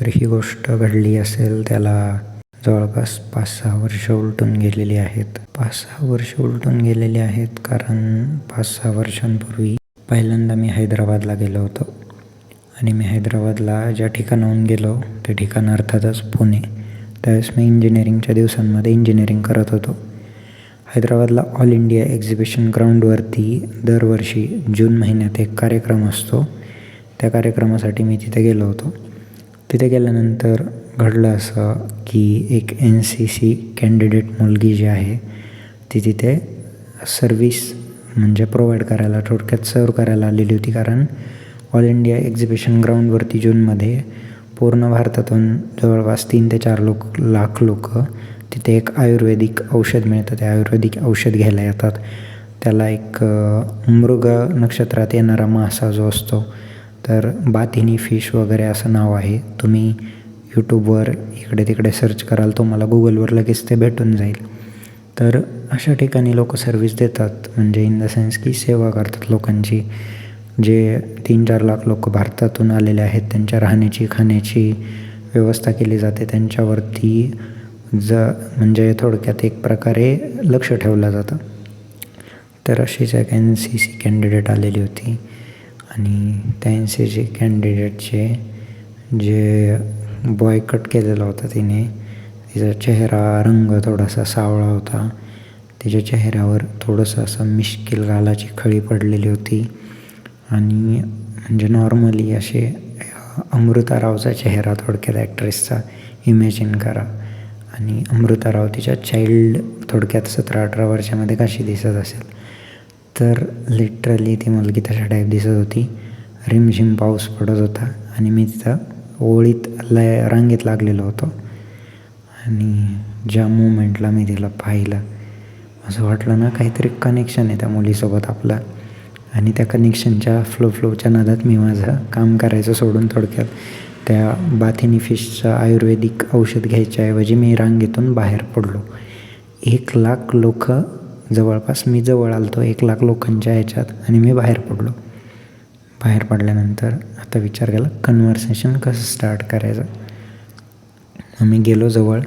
तर ही गोष्ट घडली असेल त्याला जवळपास पाच सहा वर्ष उलटून गेलेली आहेत. पाच सहा वर्ष उलटून गेलेली आहेत कारण पाच सहा वर्षांपूर्वी पहिल्यांदा मी हैदराबादला गेलो होतो. आणि मी हैदराबादला ज्या ठिकाणाहून गेलो ते ठिकाण अर्थातच पुणे. त्यावेळेस मी इंजिनिअरिंगच्या दिवसांमध्ये इंजिनिअरिंग करत होतो. हैदराबादला ऑल इंडिया एक्झिबिशन ग्राउंडवरती दरवर्षी जून महिन्यात एक कार्यक्रम असतो. त्या कार्यक्रमासाठी मी तिथे गेलो होतो. तिथे गेल्यानंतर घडलं असं की एक एन सी सी कॅन्डिडेट मुलगी जी आहे ती तिथे सर्विस म्हणजे प्रोव्हाइड करायला थोडक्यात सर्व करायला आलेली होती. कारण ऑल इंडिया एक्झिबिशन ग्राउंडवरती जूनमध्ये पूर्ण भारतातून जवळपास तीन ते चार लोक लाख लोक तिथे एक आयुर्वेदिक औषध मिळतं. ते आयुर्वेदिक औषध घ्यायला येतात. त्याला एक मृग नक्षत्रात येणारा मासा जो असतो तर बाथिनी फिश वगैरे असं नाव आहे. तुम्ही यूट्यूबवर इकडे तिकडे सर्च कराल तुम्हाला गुगलवर लगेच ते भेटून जाईल. तर अशा ठिकाणी लोक सर्विस देतात. म्हणजे इन द सेन्स की सेवा करतात लोकांची. जे तीन चार लाख लोक भारतातून आलेले आहेत त्यांच्या राहण्याची खाण्याची व्यवस्था केली जाते. त्यांच्यावरती ज म्हणजे थोडक्यात एक प्रकारे लक्ष ठेवलं जातं. तर अशीच एक एन सी सी कॅन्डिडेट आलेली होती. आणि त्या एन कॅन्डिडेटचे जे बॉयकट केलेला होता तिने तिचा चेहरा रंग थोडासा सावळा होता. तिच्या चेहऱ्यावर थोडंसं असं मिश्किल गालाची खळी पडलेली होती. आणि म्हणजे नॉर्मली असे अमृता रावचा चेहरा थोडक्यात ॲक्ट्रेसचा इमॅजिन करा. आणि अमृता राव तिच्या चाइल्ड थोडक्यात सतरा अठरा वर्षामध्ये कशी दिसत असेल? तर लिटरली ती मुलगी तशा टाईप दिसत होती. रिमझिम पाऊस पडत होता आणि मी तिथं ओळीत लय रांगेत लागलेलो होतो. आणि ज्या मुमेंटला मी तिला पाहिलं असं वाटलं ना काहीतरी कनेक्शन आहे त्या मुलीसोबत आपलं. आणि त्या कनेक्शनच्या फ्लो फ्लोच्या नादात मी माझं काम करायचं सोडून थोडक्यात त्या बाथिनी फिशचं आयुर्वेदिक औषध घ्यायच्याऐवजी मी रांगेतून बाहेर पडलो. एक लाख लोक जवळपास मी जवळ आलतो एक लाख लोकांच्या ह्याच्यात आणि मी बाहेर पडलो. बाहेर पडल्यानंतर आता विचार केला कन्व्हर्सेशन कसं स्टार्ट करायचं? मग मी गेलो जवळ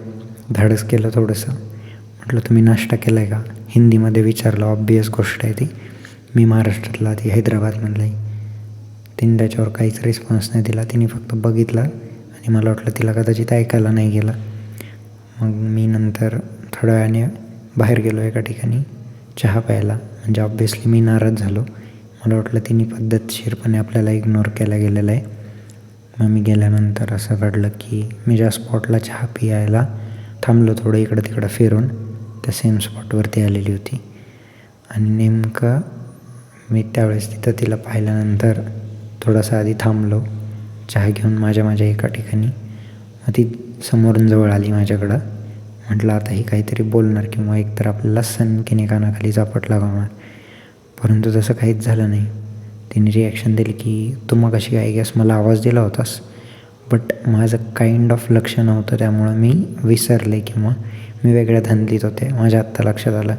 धाडस केलं थोडंसं. म्हटलं तुम्ही नाश्ता केला आहे का? हिंदीमध्ये विचारलं ऑब्वियस गोष्ट आहे ती. मी महाराष्ट्रातला ती हैदराबादमधला आहे तिने त्याच्यावर काहीच रिस्पॉन्स नाही दिला. तिने फक्त बघितला आणि मला वाटलं तिला कदाचित ऐकायला नाही गेलं. मग मी नंतर थोड्या वेळाने बाहेर गेलो एका ठिकाणी चहा प्यायला. म्हणजे ऑब्वियसली मी नाराज झालो. मला वाटलं तिने पद्धतशीरपणे आपल्याला इग्नोर केला गेलेला आहे. मग मी गेल्यानंतर असं घडलं की मी ज्या स्पॉटला चहा पियायला थांबलो थोडं इकडं तिकडं फिरून त्या सेम स्पॉटवरती आलेली होती. आणि नेमकं मी त्यावेळेस तिथं तिला पाहिल्यानंतर थोडासा आधी थांबलो चहा घेऊन माझ्या माझ्या एका ठिकाणी. मग ती समोरून जवळ आली माझ्याकडं. म्हटलं आता हे काहीतरी बोलणार किंवा एकतर आपल्याला सनकीने कानाखाली चापट लागवणार. परंतु तसं काहीच झालं नाही. तिने रिॲक्शन दिली की तू मग अशी काय गॅस मला आवाज दिला होतास बट माझं काइंड ऑफ लक्ष नव्हतं त्यामुळं मी विसरले किंवा मी वेगळ्या धंदीत होते माझ्या आत्ता लक्षात आलं.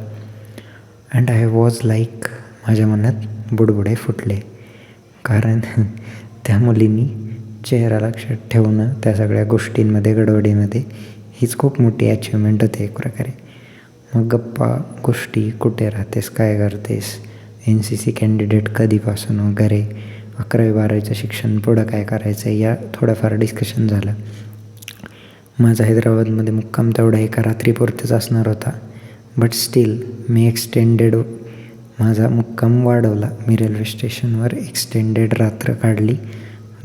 अँड आय वॉज लाईक माझ्या मनात बुडबुडे फुटले. कारण त्या मुलींनी चेहरा लक्षात ठेवणं त्या सगळ्या गोष्टींमध्ये गडबडीमध्ये हीच खूप मोठी अचिव्हमेंट होते एक प्रकारे. मग गप्पा गोष्टी कुठे राहतेस काय करतेस एन सी सी कॅन्डिडेट कधीपासून वगैरे अकरावी बारावीचं शिक्षण पुढं काय करायचं या थोडंफार डिस्कशन झालं. माझा हैदराबादमध्ये मुक्काम तेवढा एका रात्रीपुरतेच असणार होता. बट स्टील मी एक्सटेंडेड माझा मुक्काम वाढवला. मी रेल्वे स्टेशनवर एक्सटेंडेड रात्र काढली.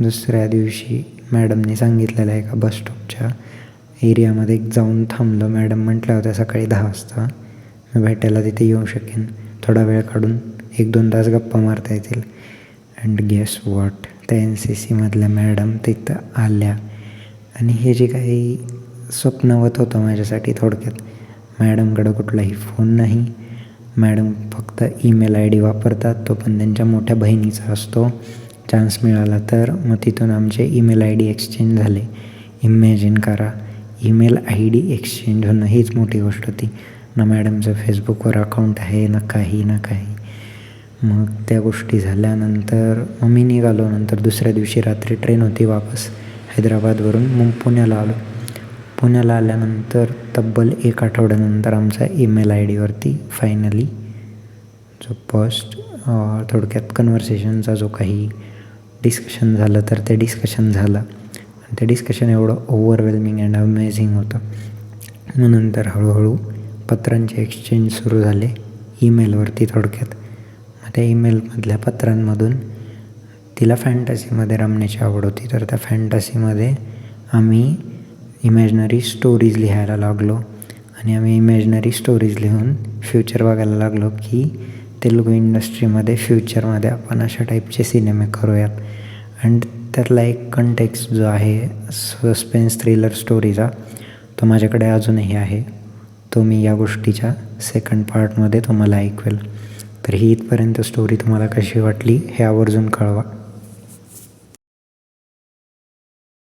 दुसऱ्या दिवशी मॅडमने सांगितलेलं एका बस स्टॉपच्या एरियामध्ये जाऊन थांबलो. मॅडम म्हटल्या होत्या सकाळी दहा वाजता. मी भेटायला तिथे येऊ शकेन. थोडा वेळ काढून एक दोन तास गप्पा मारता येतील. अँड गेस वॉट त्या एन सी सीमधल्या मॅडम तिथं आल्या. आणि हे जे काही स्वप्नवत होतं माझ्यासाठी थोडक्यात मॅडमकडं कुठलाही फोन नाही. मॅडम फक्त ईमेल आय डी वापरतात. तो पण त्यांच्या मोठ्या बहिणीचा असतो. चान्स मिळाला तर मग तिथून आमचे ईमेल आय डी एक्सचेंज झाले. इमॅजिन करा. ईमेल आय डी एक्सचेंज होणं हीच मोठी गोष्ट होती. ना मॅडमचं फेसबुकवर अकाउंट आहे ना काही ना काही. मग त्या गोष्टी झाल्यानंतर मग मी निघालो. नंतर दुसऱ्या दिवशी रात्री ट्रेन होती वापस हैदराबादवरून. मग पुण्याला आलो. पुण्याला आल्यानंतर तब्बल एक आठवड्यानंतर आमचा ईमेल आय डीवरती फायनली जो फर्स्ट थोडक्यात कन्व्हर्सेशनचा जो काही डिस्कशन झालं तर ते डिस्कशन झालं. ते डिस्कशन एवढं ओव्हरवेल्मिंग अँड अमेझिंग होतं. मग नंतर हळूहळू पत्रांचे एक्सचेंज सुरू झाले ईमेलवरती थोडक्यात. मग त्या ईमेलमधल्या पत्रांमधून तिला फॅन्टसीमध्ये रमण्याची आवड होती. तर त्या फॅन्टसीमध्ये आम्ही इमॅजिनरी स्टोरीज लिहायला लागलो आणि आम्ही इमॅजिनरी स्टोरीज लिहून फ्युचर बघायला लागलो की तेलुगू इंडस्ट्रीमध्ये फ्युचरमध्ये आपण अशा टाईपचे सिनेमे करूयात. अँड त्यातला एक कंटेक्स जो आहे सस्पेन्स थ्रिलर स्टोरीचा तो माझ्याकडे अजूनही आहे. तो मी या गोष्टीच्या सेकंड पार्टमध्ये तुम्हाला ऐकवेल. तर ही इथपर्यंत स्टोरी तुम्हाला कशी वाटली हे आवर्जून कळवा.